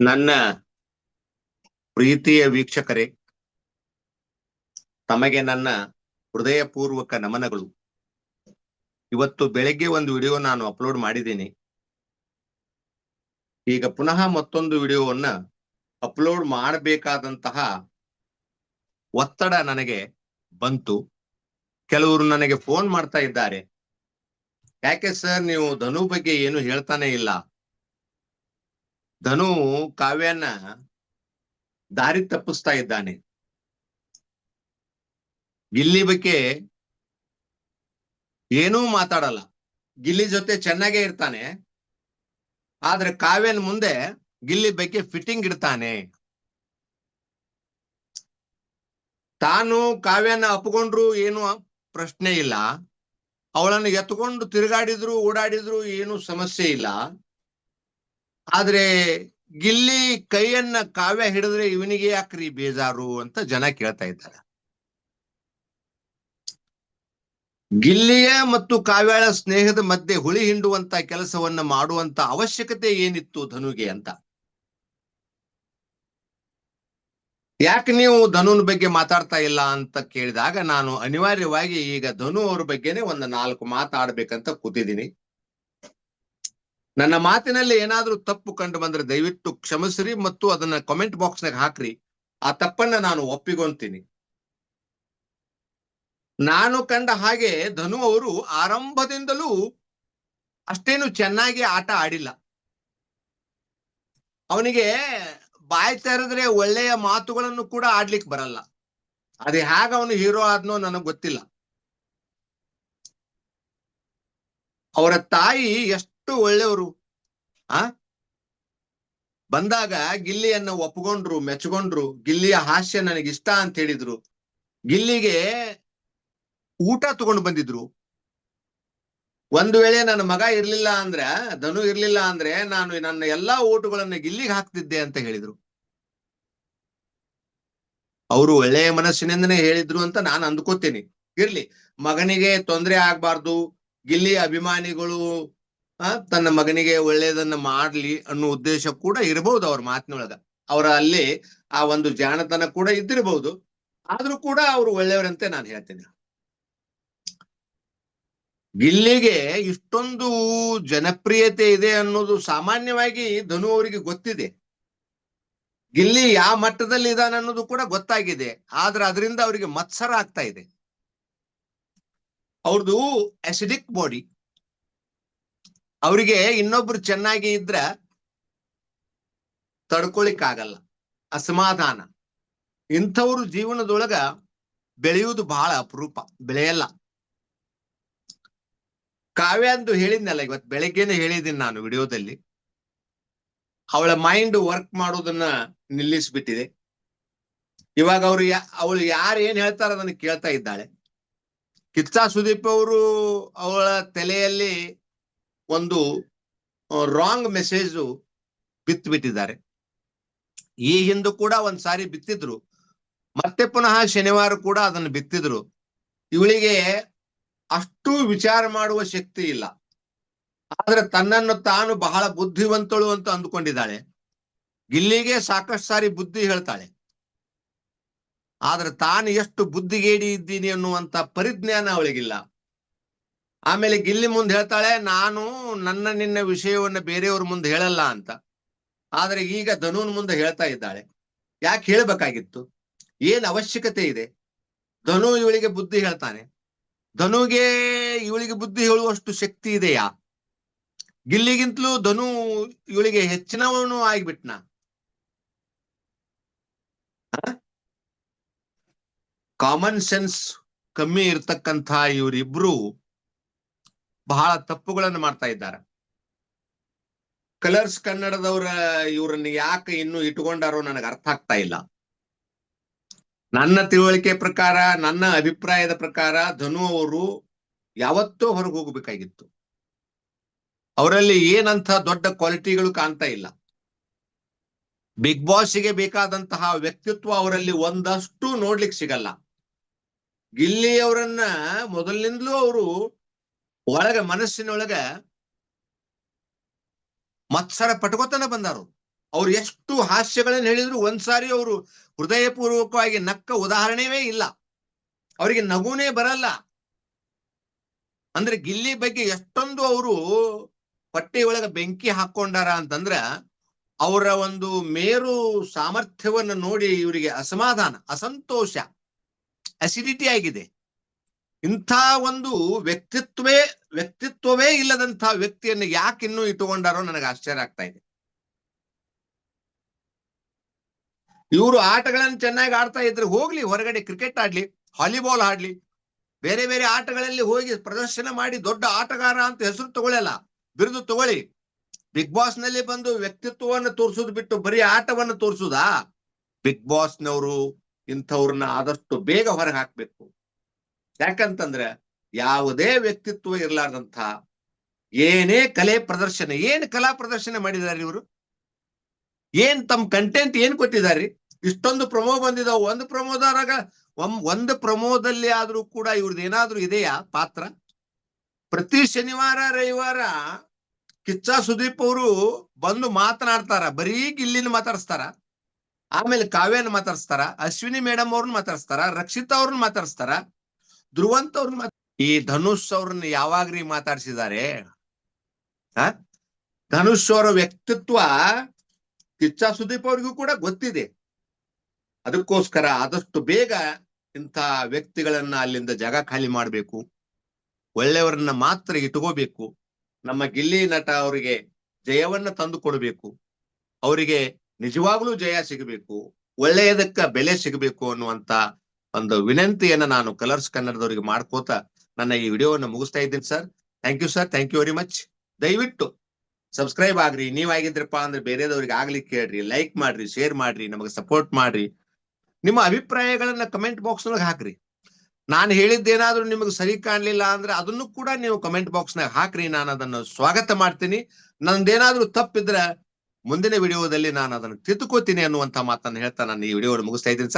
ನನ್ನ ಪ್ರೀತಿಯ ವೀಕ್ಷಕರೇ, ತಮಗೆ ನನ್ನ ಹೃದಯಪೂರ್ವಕ ನಮನಗಳು. ಇವತ್ತು ಬೆಳಗ್ಗೆ ಒಂದು ವಿಡಿಯೋ ನಾನು ಅಪ್ಲೋಡ್ ಮಾಡಿದ್ದೀನಿ. ಈಗ ಪುನಃ ಮತ್ತೊಂದು ವಿಡಿಯೋವನ್ನ ಅಪ್ಲೋಡ್ ಮಾಡಬೇಕಾದಂತಹ ಒತ್ತಡ ನನಗೆ ಬಂತು. ಕೆಲವರು ನನಗೆ ಫೋನ್ ಮಾಡ್ತಾ ಇದ್ದಾರೆ. ಯಾಕೆ ಸರ್ ನೀವು ಧನು ಬಗ್ಗೆ ಏನು ಹೇಳ್ತಾನೆ ಇಲ್ಲ? ಧನು ಕಾವ್ಯನ ದಾರಿ ತಪ್ಪಿಸ್ತಾ ಇದ್ದಾನೆ. ಗಿಲ್ಲಿ ಬಗ್ಗೆ ಏನೂ ಮಾತಾಡಲ್ಲ. ಗಿಲ್ಲಿ ಜೊತೆ ಚೆನ್ನಾಗೇ ಇರ್ತಾನೆ. ಆದ್ರೆ ಕಾವ್ಯನ ಮುಂದೆ ಗಿಲ್ಲಿ ಬಗ್ಗೆ ಫಿಟ್ಟಿಂಗ್ ಇಡ್ತಾನೆ. ತಾನು ಕಾವ್ಯನ ಅಪ್ಕೊಂಡ್ರು ಏನು ಪ್ರಶ್ನೆ ಇಲ್ಲ. ಅವಳನ್ನು ಎತ್ಕೊಂಡು ತಿರುಗಾಡಿದ್ರು, ಓಡಾಡಿದ್ರು ಏನು ಸಮಸ್ಯೆ ಇಲ್ಲ. ಆದ್ರೆ ಗಿಲ್ಲಿ ಕೈಯನ್ನ ಕಾವ್ಯ ಹಿಡಿದ್ರೆ ಇವನಿಗೆ ಯಾಕ್ರಿ ಬೇಜಾರು ಅಂತ ಜನ ಕೇಳ್ತಾ ಇದ್ದಾರೆ. ಗಿಲ್ಲಿಯ ಮತ್ತು ಕಾವ್ಯಾಳ ಸ್ನೇಹದ ಮಧ್ಯೆ ಹುಳಿ ಹಿಂಡುವಂತ ಕೆಲಸವನ್ನ ಮಾಡುವಂತ ಅವಶ್ಯಕತೆ ಏನಿತ್ತು ಧನುಗೆ ಅಂತ? ಯಾಕೆ ನೀವು ಧನುನ್ ಬಗ್ಗೆ ಮಾತಾಡ್ತಾ ಇಲ್ಲ ಅಂತ ಕೇಳಿದಾಗ ನಾನು ಅನಿವಾರ್ಯವಾಗಿ ಈಗ ಧನು ಅವ್ರ ಬಗ್ಗೆನೆ ಒಂದು ನಾಲ್ಕು ಮಾತಾಡ್ಬೇಕಂತ ಕೂತಿದ್ದೀನಿ. ನನ್ನ ಮಾತಿನಲ್ಲಿ ಏನಾದ್ರೂ ತಪ್ಪು ಕಂಡು ಬಂದ್ರೆ ದಯವಿಟ್ಟು ಕ್ಷಮಿಸ್ರಿ ಮತ್ತು ಅದನ್ನ ಕಾಮೆಂಟ್ ಬಾಕ್ಸ್ನಾಗ ಹಾಕ್ರಿ. ಆ ತಪ್ಪನ್ನ ನಾನು ಒಪ್ಪಿಕೊಂತೀನಿ ನಾನು ಕಂಡ ಹಾಗೆ ಧನು ಅವರು ಆರಂಭದಿಂದಲೂ ಅಷ್ಟೇನು ಚೆನ್ನಾಗಿ ಆಟ ಆಡಿಲ್ಲ. ಅವನಿಗೆ ಬಾಯಿ ತೆರೆದ್ರೆ ಒಳ್ಳೆಯ ಮಾತುಗಳನ್ನು ಕೂಡ ಆಡ್ಲಿಕ್ಕೆ ಬರಲ್ಲ. ಅದೇ ಹೇಗ ಅವನು ಹೀರೋ ಆದ್ನೋ ನನಗೆ ಗೊತ್ತಿಲ್ಲ. ಅವರ ತಾಯಿ ಎಷ್ಟು ಒಳ್ಳೆಯವರು. ಆ? ಬಂದಾಗ ಗಿಲ್ಲಿಯನ್ನ ಒಪ್ಕೊಂಡ್ರು, ಮೆಚ್ಕೊಂಡ್ರು. ಗಿಲ್ಲಿಯ ಹಾಸ್ಯ ನನಗೆ ಇಷ್ಟ ಅಂತ ಹೇಳಿದ್ರು. ಗಿಲ್ಲಿಗೆ ಊಟ ತಗೊಂಡು ಬಂದಿದ್ರು. ಒಂದು ವೇಳೆ ನನ್ನ ಮಗ ಇರ್ಲಿಲ್ಲ ಅಂದ್ರೆ, ಧನು ಇರ್ಲಿಲ್ಲ ಅಂದ್ರೆ ನಾನು ನನ್ನ ಎಲ್ಲಾ ಓಟುಗಳನ್ನ ಗಿಲ್ಲಿಗೆ ಹಾಕ್ತಿದ್ದೆ ಅಂತ ಹೇಳಿದ್ರು. ಅವರು ಒಳ್ಳೆಯ ಮನಸ್ಸಿನಿಂದನೇ ಹೇಳಿದ್ರು ಅಂತ ನಾನು ಅಂದ್ಕೋತೀನಿ. ಇರ್ಲಿ, ಮಗನಿಗೆ ತೊಂದರೆ ಆಗ್ಬಾರ್ದು. ಗಿಲ್ಲಿ ಅಭಿಮಾನಿಗಳು ತನ್ನ ಮಗನಿಗೆ ಒಳ್ಳೆಯದನ್ನ ಮಾಡ್ಲಿ ಅನ್ನೋ ಉದ್ದೇಶ ಕೂಡ ಇರಬಹುದು ಅವ್ರ ಮಾತಿನೊಳಗ. ಅವರ ಅಲ್ಲಿ ಆ ಒಂದು ಜಾಣತನ ಕೂಡ ಇದ್ದಿರಬಹುದು ಆದ್ರೂ ಕೂಡ ಅವರು ಒಳ್ಳೆಯವರಂತೆ ನಾನು ಹೇಳ್ತೇನೆ. ಗಿಲ್ಲಿಗೆ ಇಷ್ಟೊಂದು ಜನಪ್ರಿಯತೆ ಇದೆ ಅನ್ನೋದು ಸಾಮಾನ್ಯವಾಗಿ ಧನು ಅವರಿಗೆ ಗೊತ್ತಿದೆ. ಗಿಲ್ಲಿ ಯಾವ ಮಟ್ಟದಲ್ಲಿ ಇದಾನೆ ಅನ್ನೋದು ಕೂಡ ಗೊತ್ತಾಗಿದೆ. ಆದ್ರೆ ಅದರಿಂದ ಅವರಿಗೆ ಮತ್ಸರ ಆಗ್ತಾ ಇದೆ. ಅವ್ರದ್ದು ಅಸಿಡಿಕ್ ಬಾಡಿ ಅವರಿಗೆ ಇನ್ನೊಬ್ರು ಚೆನ್ನಾಗಿ ಇದ್ರ ತಡ್ಕೊಳಿಕ್ ಆಗಲ್ಲ ಅಸಮಾಧಾನ. ಇಂಥವ್ರು ಜೀವನದೊಳಗ ಬೆಳೆಯುವುದು ಬಹಳ ಅಪರೂಪ. ಬೆಳೆಯಲ್ಲ. ಕಾವ್ಯ ಅಂದು ಹೇಳಿದ್ನಲ್ಲ, ಇವತ್ ಬೆಳಗ್ಗೆನೆ ಹೇಳಿದ್ದೀನಿ ನಾನು ವಿಡಿಯೋದಲ್ಲಿ. ಅವಳ ಮೈಂಡ್ ವರ್ಕ್ ಮಾಡೋದನ್ನ ನಿಲ್ಲಿಸ್ಬಿಟ್ಟಿದೆ. ಇವಾಗ ಅವ್ರು ಅವಳು ಯಾರು ಏನ್ ಹೇಳ್ತಾರ ಅದನ್ನ ಕೇಳ್ತಾ ಇದ್ದಾಳೆ. ಕಿತ್ತಾ ಸುದೀಪ್ ಅವರು ಅವಳ ತಲೆಯಲ್ಲಿ ಒಂದು ರಾಂಗ್ ಮೆಸೇಜ್ ಬಿತ್ತು ಬಿಟ್ಟಿದ್ದಾರೆ ಈ ಹಿಂದೂ ಕೂಡ ಒಂದ್ ಸಾರಿ ಬಿತ್ತಿದ್ರು. ಮತ್ತೆ ಪುನಃ ಶನಿವಾರ ಕೂಡ ಅದನ್ನು ಬಿತ್ತಿದ್ರು. ಇವಳಿಗೆ ಅಷ್ಟು ವಿಚಾರ ಮಾಡುವ ಶಕ್ತಿ ಇಲ್ಲ. ಆದ್ರೆ ತನ್ನನ್ನು ತಾನು ಬಹಳ ಬುದ್ಧಿವಂತಳು ಅಂತ ಅಂದುಕೊಂಡಿದ್ದಾಳೆ. ಗಿಲ್ಲಿಗೆ ಸಾಕಷ್ಟು ಸಾರಿ ಬುದ್ಧಿ ಹೇಳ್ತಾಳೆ. ಆದ್ರೆ ತಾನು ಎಷ್ಟು ಬುದ್ಧಿಗೇಡಿ ಇದ್ದೀನಿ ಅನ್ನುವಂತ ಪರಿಜ್ಞಾನ ಅವಳಿಗಿಲ್ಲ. ಆಮೇಲೆ ಗಿಲ್ಲಿ ಮುಂದೆ ಹೇಳ್ತಾಳೆ, ನಾನು ನನ್ನ ನಿನ್ನ ವಿಷಯವನ್ನ ಬೇರೆಯವ್ರ ಮುಂದೆ ಹೇಳಲ್ಲ ಅಂತ. ಆದ್ರೆ ಈಗ ಧನುನ್ ಮುಂದೆ ಹೇಳ್ತಾ ಇದ್ದಾಳೆ. ಯಾಕೆ ಹೇಳ್ಬೇಕಾಗಿತ್ತು? ಏನ್ ಅವಶ್ಯಕತೆ ಇದೆ? ಧನು ಇವಳಿಗೆ ಬುದ್ಧಿ ಹೇಳ್ತಾನೆ. ಧನುಗೆ ಇವಳಿಗೆ ಬುದ್ಧಿ ಹೇಳುವಷ್ಟು ಶಕ್ತಿ ಇದೆಯಾ? ಗಿಲ್ಲಿಗಿಂತಲೂ ಧನು ಇವಳಿಗೆ ಹೆಚ್ಚಿನವನು ಆಗಿಬಿಟ್ನ? ಕಾಮನ್ ಸೆನ್ಸ್ ಕಮ್ಮಿ ಇರ್ತಕ್ಕಂಥ ಇವರಿಬ್ರು ಬಹಳ ತಪ್ಪುಗಳನ್ನು ಮಾಡ್ತಾ ಇದ್ದಾರೆ. ಕಲರ್ಸ್ ಕನ್ನಡದವರ ಇವರನ್ನ ಯಾಕೆ ಇನ್ನು ಇಟ್ಕೊಂಡಾರೋ ನನಗೆ ಅರ್ಥ ಆಗ್ತಾ ಇಲ್ಲ. ನನ್ನ ತಿಳುವಳಿಕೆ ಪ್ರಕಾರ, ನನ್ನ ಅಭಿಪ್ರಾಯದ ಪ್ರಕಾರ ಧನು ಅವರು ಯಾವತ್ತೂ ಹೊರಗೆ ಹೋಗಬೇಕಾಗಿತ್ತು. ಅವರಲ್ಲಿ ಏನಂತ ದೊಡ್ಡ ಕ್ವಾಲಿಟಿಗಳು ಕಾಣ್ತಾ ಇಲ್ಲ. ಬಿಗ್ ಬಾಸ್ಗೆ ಬೇಕಾದಂತಹ ವ್ಯಕ್ತಿತ್ವ ಅವರಲ್ಲಿ ಒಂದಷ್ಟು ನೋಡ್ಲಿಕ್ಕೆ ಸಿಗಲ್ಲ. ಗಿಲ್ಲಿ ಅವರನ್ನ ಮೊದಲಿನಿಂದಲೂ ಅವರು ಒಳಗ ಮನಸ್ಸಿನೊಳಗ ಮತ್ಸರ ಪಟ್ಕೋತನ ಬಂದಾರು. ಅವ್ರು ಎಷ್ಟು ಹಾಸ್ಯಗಳನ್ನು ಹೇಳಿದ್ರು ಒಂದ್ಸಾರಿ ಅವರು ಹೃದಯಪೂರ್ವಕವಾಗಿ ನಕ್ಕ ಉದಾಹರಣೆಯೇ ಇಲ್ಲ. ಅವರಿಗೆ ನಗುನೇ ಬರಲ್ಲ. ಅಂದ್ರೆ ಗಿಲ್ಲಿ ಬಗ್ಗೆ ಎಷ್ಟೊಂದು ಅವರು ಪಟ್ಟಿಯೊಳಗ ಬೆಂಕಿ ಹಾಕೊಂಡಾರ ಅಂತಂದ್ರ ಅವರ ಒಂದು ಮೇರು ಸಾಮರ್ಥ್ಯವನ್ನು ನೋಡಿ ಇವರಿಗೆ ಅಸಮಾಧಾನ, ಅಸಂತೋಷ ಅಸಿಡಿಟಿ ಆಗಿದೆ. ಇಂಥ ಒಂದು ವ್ಯಕ್ತಿತ್ವೇ ವ್ಯಕ್ತಿತ್ವವೇ ಇಲ್ಲದಂತ ವ್ಯಕ್ತಿಯನ್ನು ಯಾಕೆ ಇನ್ನೂ ಇಟ್ಟುಕೊಂಡಾರೋ ನನಗೆ ಆಶ್ಚರ್ಯ ಆಗ್ತಾ ಇದೆ. ಇವರು ಆಟಗಳನ್ನು ಚೆನ್ನಾಗಿ ಆಡ್ತಾ ಇದ್ರೆ ಹೋಗ್ಲಿ, ಹೊರಗಡೆ ಕ್ರಿಕೆಟ್ ಆಡ್ಲಿ ವಾಲಿಬಾಲ್ ಆಡ್ಲಿ, ಬೇರೆ ಬೇರೆ ಆಟಗಳಲ್ಲಿ ಹೋಗಿ ಪ್ರದರ್ಶನ ಮಾಡಿ ದೊಡ್ಡ ಆಟಗಾರ ಅಂತ ಹೆಸರು ತಗೊಳ್ಳಲ್ಲ, ಬಿರುದು ತಗೊಳ್ಳಿ. ಬಿಗ್ ಬಾಸ್ನಲ್ಲಿ ಬಂದು ವ್ಯಕ್ತಿತ್ವವನ್ನು ತೋರಿಸೋದು ಬಿಟ್ಟು ಬರೀ ಆಟವನ್ನು ತೋರಿಸುದಾ? ಬಿಗ್ ಬಾಸ್ ನವರು ಇಂಥವ್ರನ್ನ ಆದಷ್ಟು ಬೇಗ ಹೊರಗೆ ಹಾಕ್ಬೇಕು. ಯಾಕಂತಂದ್ರೆ ಯಾವುದೇ ವ್ಯಕ್ತಿತ್ವ ಇರಲಾರ್ದಂಥ ಏನೇ ಕಲೆ ಪ್ರದರ್ಶನ, ಏನ್ ಕಲಾ ಪ್ರದರ್ಶನ ಮಾಡಿದಾರೆ ಇವರು? ಏನ್ ತಮ್ಮ ಕಂಟೆಂಟ್ ಏನ್ ಕೊಟ್ಟಿದ್ದಾರೆ ಇಷ್ಟೊಂದು ಪ್ರಮೋ ಬಂದಿದಾವ, ಒಂದು ಪ್ರಮೋದರಾಗ ಒಂದು ಪ್ರಮೋದಲ್ಲಿ ಆದ್ರೂ ಕೂಡ ಇವ್ರದ್ದು ಏನಾದ್ರೂ ಇದೆಯಾ ಪಾತ್ರ? ಪ್ರತಿ ಶನಿವಾರ, ರವಿವಾರ ಕಿಚ್ಚ ಸುದೀಪ್ ಅವರು ಬಂದು ಮಾತನಾಡ್ತಾರ, ಬರೀ ಗಿಲ್ಲಿನ ಮಾತಾಡಿಸ್ತಾರ, ಆಮೇಲೆ ಕಾವ್ಯನ ಮಾತಾಡಿಸ್ತಾರ, ಅಶ್ವಿನಿ ಮೇಡಮ್ ಅವ್ರನ್ನ ಮಾತಾಡಿಸ್ತಾರ, ರಕ್ಷಿತಾ ಅವ್ರನ್ನ ಮಾತಾಡಿಸ್ತಾರ ಧ್ರುವಂತ್ ಅವ್ರನ್ನ ಈ ಧನುಷ್ ಅವ್ರನ್ನ ಯಾವಾಗ್ರಿ ಮಾತಾಡ್ಸಿದ್ದಾರೆ ಆ ಧನುಷ್ ಅವರ ವ್ಯಕ್ತಿತ್ವ ಕಿಚ್ಚ ಸುದೀಪ್ ಅವ್ರಿಗೂ ಕೂಡ ಗೊತ್ತಿದೆ. ಅದಕ್ಕೋಸ್ಕರ ಆದಷ್ಟು ಬೇಗ ಇಂಥ ವ್ಯಕ್ತಿಗಳನ್ನ ಅಲ್ಲಿಂದ ಜಾಗ ಖಾಲಿ ಮಾಡಬೇಕು. ಒಳ್ಳೆಯವರನ್ನ ಮಾತ್ರ ಇಟ್ಕೋಬೇಕು. ನಮ್ಮ ಗಿಲ್ಲಿ ನಟ ಅವರಿಗೆ ಜಯವನ್ನ ತಂದು ಕೊಡಬೇಕು. ಅವರಿಗೆ ನಿಜವಾಗ್ಲೂ ಜಯ ಸಿಗಬೇಕು. ಒಳ್ಳೆಯದಕ್ಕ ಬೆಲೆ ಸಿಗಬೇಕು ಅನ್ನುವಂತ ಒಂದು ವಿನಂತಿಯನ್ನ ನಾನು ಕಲರ್ಸ್ ಕನ್ನಡದವರಿಗೆ ಮಾಡ್ಕೋತ ನನ್ನ ಈ ವಿಡಿಯೋವನ್ನು ಮುಗಿಸ್ತಾ ಇದ್ದೀನಿ sir. Thank you sir thank you very much ದಯವಿಟ್ಟು ಸಬ್ಸ್ಕ್ರೈಬ್ ಆಗ್ರಿ. ನೀವಾಗಿದ್ರಪ್ಪ ಅಂದ್ರೆ ಬೇರೆದವ್ರಿಗೆ ಆಗ್ಲಿಕ್ಕೆ ಹೇಳ್ರಿ. ಲೈಕ್ ಮಾಡ್ರಿ ಶೇರ್ ಮಾಡ್ರಿ, ನಮಗೆ ಸಪೋರ್ಟ್ ಮಾಡ್ರಿ. ನಿಮ್ಮ ಅಭಿಪ್ರಾಯಗಳನ್ನ ಕಮೆಂಟ್ ಬಾಕ್ಸ್ ನೊಳಗೆ ಹಾಕ್ರಿ. ನಾನು ಹೇಳಿದ್ದೇನಾದ್ರೂ ನಿಮಗೆ ಸರಿ ಕಾಣ್ಲಿಲ್ಲ ಅಂದ್ರೆ ಅದನ್ನು ಕೂಡ ನೀವು ಕಮೆಂಟ್ ಬಾಕ್ಸ್ ನಾಗ ಹಾಕ್ರಿ. ನಾನು ಅದನ್ನು ಸ್ವಾಗತ ಮಾಡ್ತೀನಿ. ನಂದೇನಾದ್ರೂ ತಪ್ಪಿದ್ರೆ ಮುಂದಿನ ವಿಡಿಯೋದಲ್ಲಿ ನಾನು ಅದನ್ನು ತಿದ್ದುಕೋತೀನಿ ಅನ್ನುವಂತ ಮಾತನ್ನು ಹೇಳ್ತಾ ನಾನು ಈ ವಿಡಿಯೋ ಮುಗಿಸ್ತಾ ಇದ್ದೀನಿ